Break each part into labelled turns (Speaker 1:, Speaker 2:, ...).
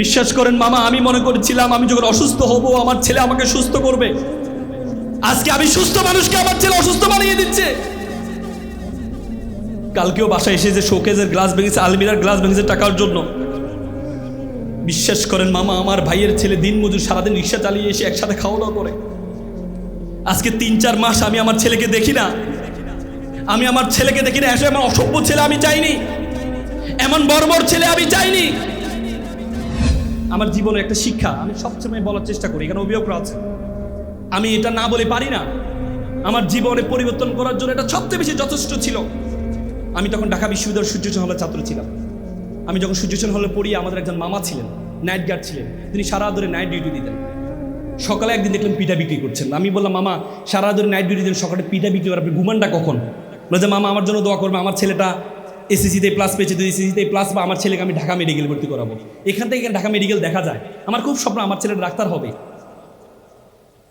Speaker 1: বিশ্বাস করেন মামা, আমি মনে করেছিলাম আমি যখন অসুস্থ হব, আমার ছেলে আমাকে সুস্থ করবে। আজকে আমি সুস্থ মানুষকে আমার ছেলে অসুস্থ বানিয়ে দিচ্ছে। কালকেও বাসায় এসে যে শোকেজের গ্লাস ভেঙেছে, আলমিরার গ্লাস ভেঙেছে টাকার জন্য। বিশ্বাস করেন মামা, আমার ভাইয়ের ছেলে দিন মজুর সারাদিন রিক্সা চালিয়ে এসে একসাথে খাওয়া দাওয়া করে। আজকে তিন চার মাস আমি আমার ছেলেকে দেখি না। আমি আমার ছেলেকে দেখি না, এসে আমার অসভ্য ছেলে আমি চাইনি। এমন বর্বর ছেলে আমি চাইনি। আমার জীবনে একটা শিক্ষা, আমি সবসময় বলার চেষ্টা করি, এখানে অভিযোগরা আছে। আমি এটা না বলে পারি না। আমার জীবনে পরিবর্তন করার জন্য এটা সবচেয়ে বেশি যথেষ্ট ছিল। আমি তখন ঢাকা বিশ্ববিদ্যালয়ের সূর্যচন হলের ছাত্র ছিলাম। আমি যখন সূর্যচন হলে পড়ি, আমাদের একজন মামা ছিলেন নাইট গার্ড ছিলেন। তিনি সারা ধরে নাইট ডিউটি দিতেন। সকালে একদিন দেখলাম পিঠা বিক্রি করছেন। আমি বললাম, মামা, সারা ধরে নাইট ডিউটি দেন, সকালে পিঠা বিক্রি করে আপনি ঘুমানটা কখন? বলে যে, মামা, আমার জন্য দোয়া করবে, আমার ছেলেটা এসএসসিতে প্লাস পেয়েছে তো এসএসসিতে প্লাস বা আমার ছেলেকে আমি ঢাকা মেডিকেল ভর্তি করাবো। এখান থেকে ঢাকা মেডিকেল দেখা যায়। আমার খুব স্বপ্ন আমার ছেলেটা ডাক্তার হবে।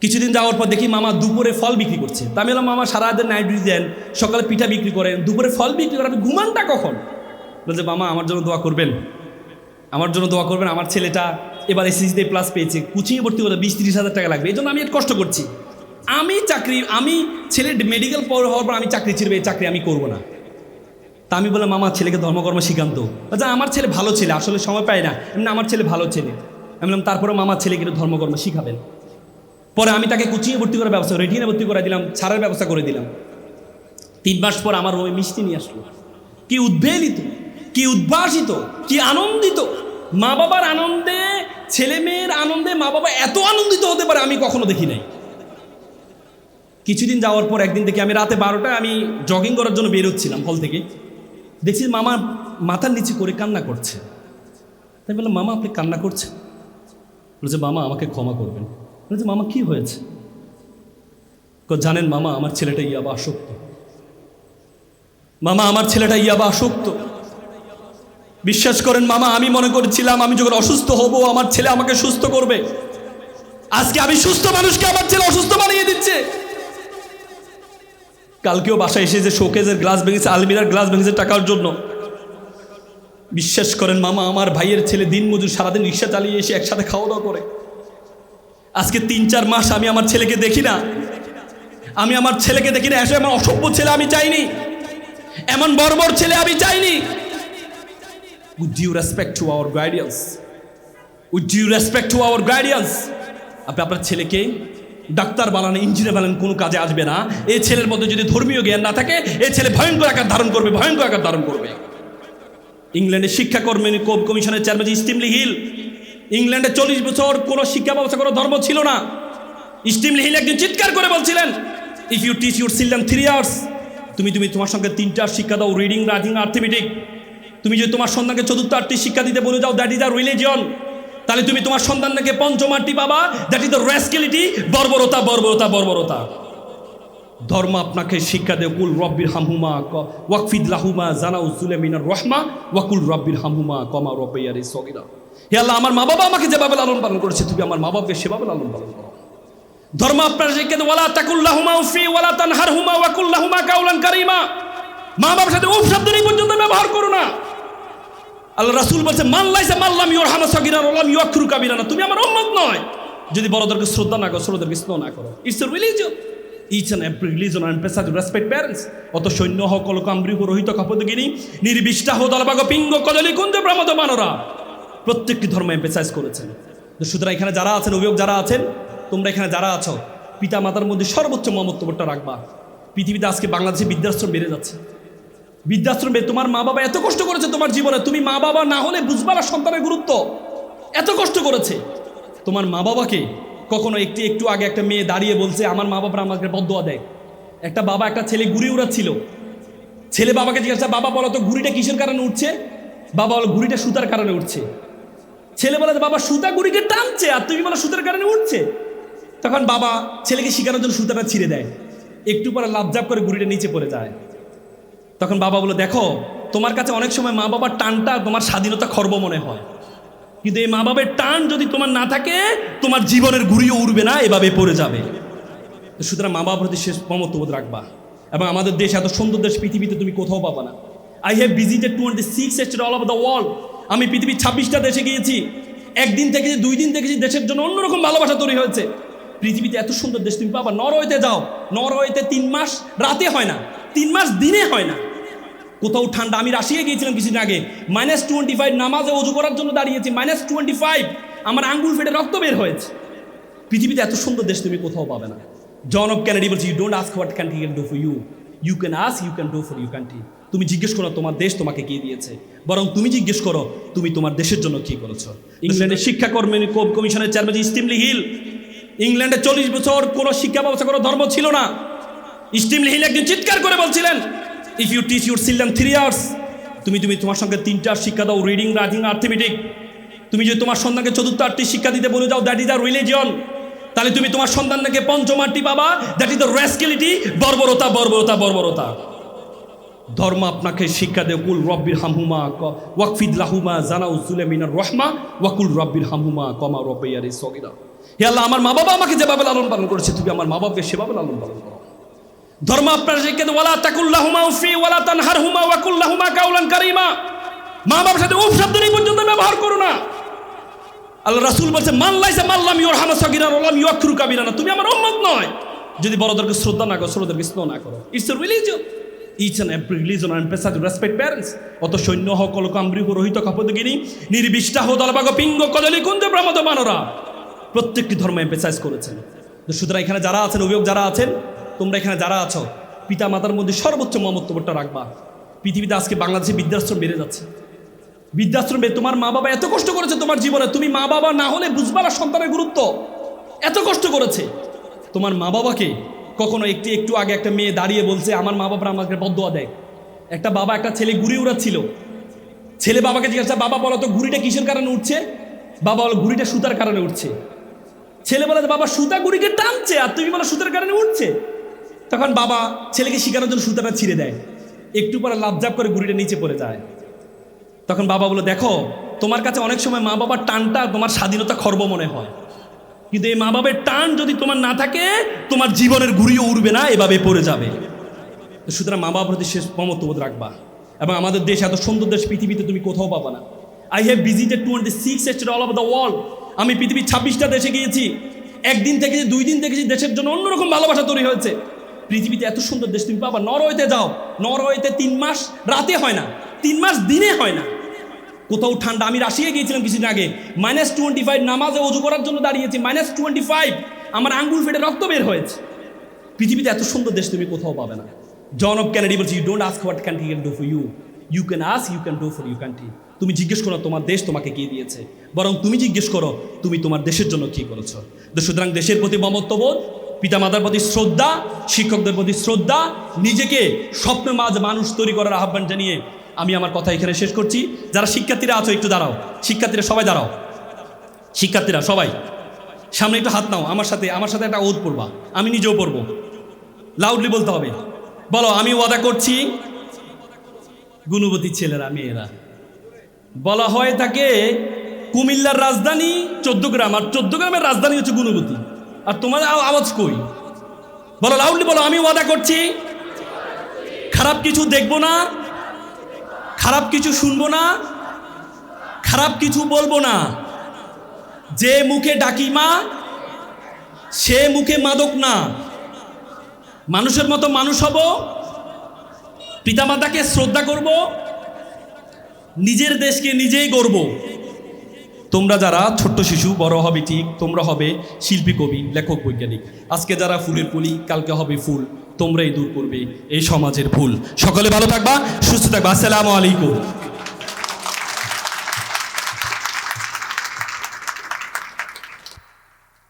Speaker 1: কিছুদিন যাওয়ার পর দেখি মামা দুপুরে ফল বিক্রি করছে। তা আমি মামা সারা দিন নাইট ডিউটি দেন, সকালে পিঠা বিক্রি করেন, দুপুরে ফল বিক্রি করেন ঘুমানটা কখন? বলছে, মামা, আমার জন্য দোয়া করবেন। আমার জন্য দোয়া করবেন, আমার ছেলেটা এবার এসএসসিতে প্লাস পেয়েছে। কোচিংয়ে ভর্তি করতে বিশ তিরিশ হাজার টাকা লাগবে। এই জন্য আমি একটু কষ্ট করছি। আমি চাকরি, আমি ছেলে মেডিকেল হওয়ার পর আমি চাকরি ছিড়বে এই চাকরি আমি করব না। তা আমি বললাম, আমার ছেলেকে ধর্মকর্ম শিখান্ত। আচ্ছা আমার ছেলে ভালো ছেলে, আসলে সময় পায় না। এমনি আমার ছেলে ভালো ছেলে। আমি বললাম তারপরে মামার ছেলেকে ধর্মকর্ম শিখাবেন। পরে আমি তাকে কুচিয়ে ভর্তি করার ব্যবস্থা রেটিনে ভর্তি করে দিলাম, ছাড়ার ব্যবস্থা করে দিলাম। তিন মাস পর আমার ওই মিষ্টি নিয়ে আসলো। কি উদ্বেলিত, কি উদ্ভাসিত, কি আনন্দিত। মা বাবার আনন্দে ছেলে মেয়ের আনন্দে মা বাবা এত আনন্দিত হতে পারে আমি কখনো দেখি নাই। কিছুদিন যাওয়ার পর একদিন থেকে আমি রাতে বারোটায় আমি জগিং করার জন্য বেরোচ্ছিলাম হল থেকে। দেখছি মামা মাথার নিচে করে কান্না করছে। তাই বললাম, মামা, আপনি কান্না করছেন? বলছে, মামা, আমাকে ক্ষমা করবেন। বলছে, মামা, কি হয়েছে? জানেন মামা, আমার ছেলেটা ইয়াবা আসক্ত। মামা, আমার ছেলেটা ইয়াবা আসক্ত। বিশ্বাস করেন মামা, আমি মনে করেছিলাম আমি যখন অসুস্থ হব, আমার ছেলে আমাকে সুস্থ করবে। আজকে আমি সুস্থ মানুষকে আমার ছেলে অসুস্থ বানিয়ে দিচ্ছে। কালকেও বাসায় এসে যে শোকেজের গ্লাস ভেঙেছে, আলমিরার গ্লাস ভেঙেছে টাকার জন্য। বিশ্বাস করেন মামা, আমার ভাইয়ের ছেলে দিন মজুর সারাদিন রিক্সা চালিয়ে এসে একসাথে খাওয়া দাওয়া করে। আজকে তিন চার মাস আমি আমার ছেলেকে দেখি না। আমি আমার ছেলেকে দেখি না, এসে আমার অসভ্য ছেলে আমি চাইনি। এমন বর্বর ছেলে আমি চাইনি। With due respect to our guidance with due respect to our guidance আপনি আপনার ছেলেকে ডাক্তার বানান ইঞ্জিনিয়ার বানান কোনো কাজে আসবে না। এই ছেলের মধ্যে যদি ধর্মীয় জ্ঞান না থাকে এই ছেলে ভয়ঙ্কর আকার ধারণ করবে, ভয়ঙ্কর আকার ধারণ করবে। ইংল্যান্ডের শিক্ষা কর্মী কমিশনের চেয়ারম্যান স্টিমলি হিল। ইংল্যান্ডে চল্লিশ বছর কোনো শিক্ষা ব্যবস্থা, কোনো ধর্ম ছিল না। স্টিমলি হিল একদিন চিৎকার করে বলছিলেন if you teach your children three years তুমি তুমি তোমার সঙ্গে তিনটা শিক্ষা দাও রিডিং রাইটিং আর্থমেটিক তুমি যদি তোমার সন্তানকে চতুর্থ আটটি শিক্ষা দিতে বলে যাও দ্যাট ইজ আ রিলিজিয়ন তাহলে তুমি তোমার সন্তানকে পঞ্চম আটটি পাবা। দ্যাট ইজ দ্য রেসকিলিটি বর্বরতা বর্বরতা বর্বরতা। ধর্ম আপনাকে শিক্ষা দেয়, কুল রব্বির হামহুমা ওয়াকফিদ লাহুমা জানাউ সুলেমিনার রহমা, ওয়াকুল রব্বির হামহুমা কমা রব্বাইয়ারি সগিরা। হে আল্লাহ, আমার মা বাবা আমাকে যেভাবে লালন পালন করেছে, তুমি আমার মা বাবাকে সেভাবে লালন পালন করো। ধর্ম আপনার শিক্ষা দেয়, ওয়ালা তাকুল তাকুল্লাহুমা উফি, ওয়ালা তানহারহুমা ওয়াকুল্লাহুমা কাউলান কারিমা। মা বাবার সাথে উফ শব্দ পর্যন্ত ব্যবহার করো না। আল্লাহ রাসুল বলছে মাল্লাইসা মাল্লাম ইউর হামা সগিরা রলাম ইউকরু কাবিরানা। তুমি আমার উম্মত নয়। যদি বড়দেরকে শ্রদ্ধা না করো, ছোটদেরকে স্নেহ না করো। It's a religion each and every religion and পেশা টু রেসপেক্ট প্যারেন্টস অত সৈন্য হক কলকাম্বৃহ রহিত, কাপদগিনী, নির্বিষ্টা হো দলবাগ, পিঙ্গ, কদলি কুঞ্জ প্রমদ মানরা প্রত্যেকটি ধর্ম এম্পেসাইজ করেছেন। তো সুতরাং এখানে যারা আছেন, অভিযোগ যারা আছেন, তোমরা এখানে যারা আছো পিতা মাতার মধ্যে সর্বোচ্চ মমত্ববোধটা রাখবা। পৃথিবীতে আজকে বাংলাদেশে বৃদ্ধাশ্রম বেড়ে যাচ্ছে। বৃদ্ধাশ্রম তোমার মা বাবা এত কষ্ট করেছে তোমার জীবনে, তুমি মা বাবা না হলে বুঝবা না সন্তানের গুরুত্ব। এত কষ্ট করেছে। তোমার মা বাবাকে কখনো একটু একটু আগে একটা মেয়ে দাঁড়িয়ে বলছে, আমার মা বাবা আমাকে বদোয়া দেয়। একটা বাবা, একটা ছেলে ঘুড়ি উড়াচ্ছিল। ছেলে বাবাকে জিজ্ঞাসা বাবা, বলো তো, ঘুড়িটা কিসের কারণে উঠছে বাবা বলো, ঘুড়িটা সুতার কারণে উঠছে ছেলে বলে, বাবা, সুতা ঘুড়িকে টানছে আর তুমি বলো সুতার কারণে উঠছে তখন বাবা ছেলেকে শিখানোর জন্য সুতাটা ছিঁড়ে দেয়। একটু পরে লাভজাপ করে ঘুড়িটা নিচে পড়ে যায়। তখন বাবা বলে দেখো, তোমার কাছে অনেক সময় মা বাবার টানটা তোমার স্বাধীনতা খর্ব মনে হয়। কিন্তু এই মা বাবার টান যদি তোমার না থাকে, তোমার জীবনের ঘুরিয়ে উড়বে না, এভাবে পড়ে যাবে। সুতরাং মা বাবার প্রতি শেষ মমত্ববোধ রাখবা। এবং আমাদের দেশ, এত সুন্দর দেশ, পৃথিবীতে তুমি কোথাও পাবা না। I have visited twenty six state all over the world আমি পৃথিবীর ছাব্বিশটা দেশে গিয়েছি। একদিন দেখেছি দুই দিন দেখেছি দেশের জন্য অন্যরকম ভালোবাসা তৈরি হয়েছে। পৃথিবীতে এত সুন্দর দেশ তুমি পাবা। নরওয়েতে যাও। নরওয়েতে তিন মাস রাতে হয় না। তিন মাস দিনে হয় না। কোথাও ঠান্ডা। আমি রাশিয়া গিয়েছিলাম কিছুদিন আগে। মাইনাস টোয়েন্টি ফাইভ নামাজে অজু করার জন্য দাঁড়িয়েছি। মাইনাস টোয়েন্টি ফাইভ আমার আঙ্গুল ফেটে রক্ত বের হয়েছে। পৃথিবীতে এত সুন্দর দেশ তুমি কোথাও পাবে না। জন অফ ক্যানাডি বলছে you don't ask what country can do for you you can ask you can do for you country তুমি জিজ্ঞেস করো তোমার দেশ তোমাকে কে দিয়েছে? বরং তুমি জিজ্ঞেস করো তুমি তোমার দেশের জন্য কি করেছ? ইংল্যান্ডের শিক্ষা কর্মী কমিশনের চেয়ারম্যান স্টিমলি হিল ইংল্যান্ডে চল্লিশ বছর কোনো শিক্ষা ব্যবস্থা কোনো ধর্ম ছিল না। স্টিমলি হিল একদিন চিৎকার করে বলছিলেন if you teach your children three years তুমি তুমি তোমার সঙ্গে তিনটা শিক্ষা দাও রিডিং রাইটিং আর্থমেটিক তুমি যদি তোমার সন্তানকে চতুর্থ আটটি শিক্ষা দিতে বলে যাও দ্যাট ইজ দ্য রিলিজিয়ন তাহলে তুমি তোমার সন্তানকে পঞ্চম আটটি পাবা দ্যাট ইজ দ্য রেসকিলিটি বর্বরতা বর্বরতা বর্বরতা। ধর্ম আপনাকে শিক্ষা দেয়, কুল রব্বির হামহুমা ওয়াকফিদ লাহুমা জানাউ সুলেমিনার রহমা, ওয়াকুল রব্বির হামহুমা কমা রব্বাইয়ারি সগিরা। হে আল্লাহ, আমার মা বাবা আমাকে যেভাবে লালন পালন করেছে, তুমি আমার মা বাবাকে সেভাবে লালন পালন করো। ধর্ম আপনার শিক্ষা দেয় ওয়ালা তাকুল্লাহুমা উফি, ওয়ালা তানহারহুমা ওয়াকুল্লাহুমা কাউলান কারিমা। মা বাবার সাথে উফ শব্দ এই পর্যন্ত ব্যবহার করো না। আল্লাহ রাসূল বলছে মাল্লাইসা মাল্লাম ইউর হামা সগিরা ওলাম ইউআখরু কাবিরানা তুমি আমার উম্মত নয়। যদি বড়দেরকে শ্রদ্ধা না করো, ছোটদেরকে স্নেহ না করো। It's a religion each and every religion and পেশা টু রেসপেক্ট প্যারেন্টস অত সৈন্য হোক কলকাম্বরি রোহিত, কপদগিনী নির্বিষ্টাহ দলবাগ, পিঙ্গ, কদলি কুঞ্জ প্রমদ মানরা প্রত্যেকটি ধর্ম এম্পেসাইজ করেছেন। সুতরাং এখানে যারা আছেন, অভিযোগ যারা আছেন তোমরা এখানে যারা আছো পিতা মাতার মধ্যে সর্বোচ্চ মমত্ববোধটা রাখবা। পৃথিবীতে আজকে বাংলাদেশে বৃদ্ধাশ্রম বেড়ে যাচ্ছে। বৃদ্ধাশ্রম তোমার মা বাবা এত কষ্ট করেছে তোমার জীবনে, তুমি মা বাবা না হলে বুঝবা না সন্তানের গুরুত্ব। এত কষ্ট করেছে। তোমার মা বাবাকে কখনো একটি একটু আগে একটা মেয়ে দাঁড়িয়ে বলছে, আমার মা বাবা আমাকে বদোয়া দেয়। একটা বাবা, একটা ছেলে ঘুরি উড়াচ্ছিল। ছেলে বাবাকে জিজ্ঞাসা, বাবা, বলো তো, ঘুড়িটা কিসের কারণে উঠছে বাবা বলো, ঘুড়িটা সুতার কারণে উঠছে ছেলে বলে, বাবা, সুতা ঘুড়িকে টানছে, আর তুমি বলো, সুতার কারণে উঠছে তখন বাবা ছেলেকে শেখানোর জন্য সুতাটা ছিঁড়ে দেয়। একটু পরে লাভজাপ করে ঘুড়িটা নিচে পড়ে যায়। তখন বাবা বলে, দেখো, তোমার কাছে অনেক সময় মা বাবার টানটা তোমার স্বাধীনতা খর্ব মনে হয়। কিন্তু এই মা বাবার টান যদি তোমার না থাকে, তোমার জীবনের ঘুরিও উড়বে না, এভাবে পড়ে যাবে। সুতরাং মা বাবার প্রতি শেষ মমত্ববোধ রাখবা। এবং আমাদের দেশ, এত সুন্দর দেশ, পৃথিবীতে তুমি কোথাও পাবা না। I have visited twenty six state all over the world আমি পৃথিবীর ছাব্বিশটা দেশে গিয়েছি। একদিন দেখেছি দুই দিন দেখেছি দেশের জন্য অন্যরকম ভালোবাসা তৈরি হয়েছে। পৃথিবীতে এত সুন্দর দেশ তুমি পাবা। নরওয়েতে যাও। নরওয়েতে তিন মাস রাতে হয় না। তিন মাস দিনে হয় না। কোথাও ঠান্ডা। আমি রাশিয়া গিয়েছিলাম কিছুদিন আগে। মাইনাস টোয়েন্টি ফাইভ নামাজে অজু করার জন্য দাঁড়িয়েছি। মাইনাস টোয়েন্টি ফাইভ আমার আঙ্গুল ফেটে রক্ত বের হয়েছে। পৃথিবীতে এত সুন্দর দেশ তুমি কোথাও পাবে না। জন অফ ক্যানাডি বলছে you don't ask what country can do for you you can ask you can do for you country তুমি জিজ্ঞেস করো, তোমার দেশ তোমাকে কে দিয়েছে? বরং তুমি জিজ্ঞেস করো, তুমি তোমার দেশের জন্য কি করেছ? সুতরাং দেশের প্রতি মমত্ববোধ পিতামাতার প্রতি শ্রদ্ধা, শিক্ষকদের প্রতি শ্রদ্ধা, নিজেকে স্বপ্ন মাঝ মানুষ তৈরি করার আহ্বান জানিয়ে আমি আমার কথা এখানে শেষ করছি। যারা শিক্ষার্থীরা আছো, একটু দাঁড়াও। শিক্ষার্থীরা সবাই দাঁড়াও। শিক্ষার্থীরা সবাই, সামনে একটু হাত নাও। আমার সাথে আমার সাথে একটা ওদ পড়বা আমি নিজেও পড়ব। লাউডলি বলতে হবে। বলো, আমি ওয়াদা করছি? গুণবতী ছেলেরা, মেয়েরা। বলা হয় তাকে কুমিল্লার রাজধানী চোদ্দগ্রাম আর চোদ্দগ্রামের রাজধানী হচ্ছে গুণবতী। আর তোমার আওয়াজ কই? বলো লাউডলি বলো, আমি ওয়াদা করছি, খারাপ কিছু দেখব না, খারাপ কিছু শুনব না, খারাপ কিছু বলব না। যে মুখে ডাকি মা, সে মুখে মাদক না। মানুষের মতো মানুষ হব, পিতামাতাকে শ্রদ্ধা করব, নিজের দেশকে নিজেই গর্ব তোমরা যারা ছোট্ট শিশু, বড় হবে ঠিক, তোমরা হবে শিল্পী, কবি, লেখক, বৈজ্ঞানিক। আজকে যারা ফুলের কলি কালকে হবে ফুল, তোমরাই দূর করবে এই সমাজের ভুল। সকলে ভালো থাকবা, সুস্থ থাকবা। আসসালামু আলাইকুম।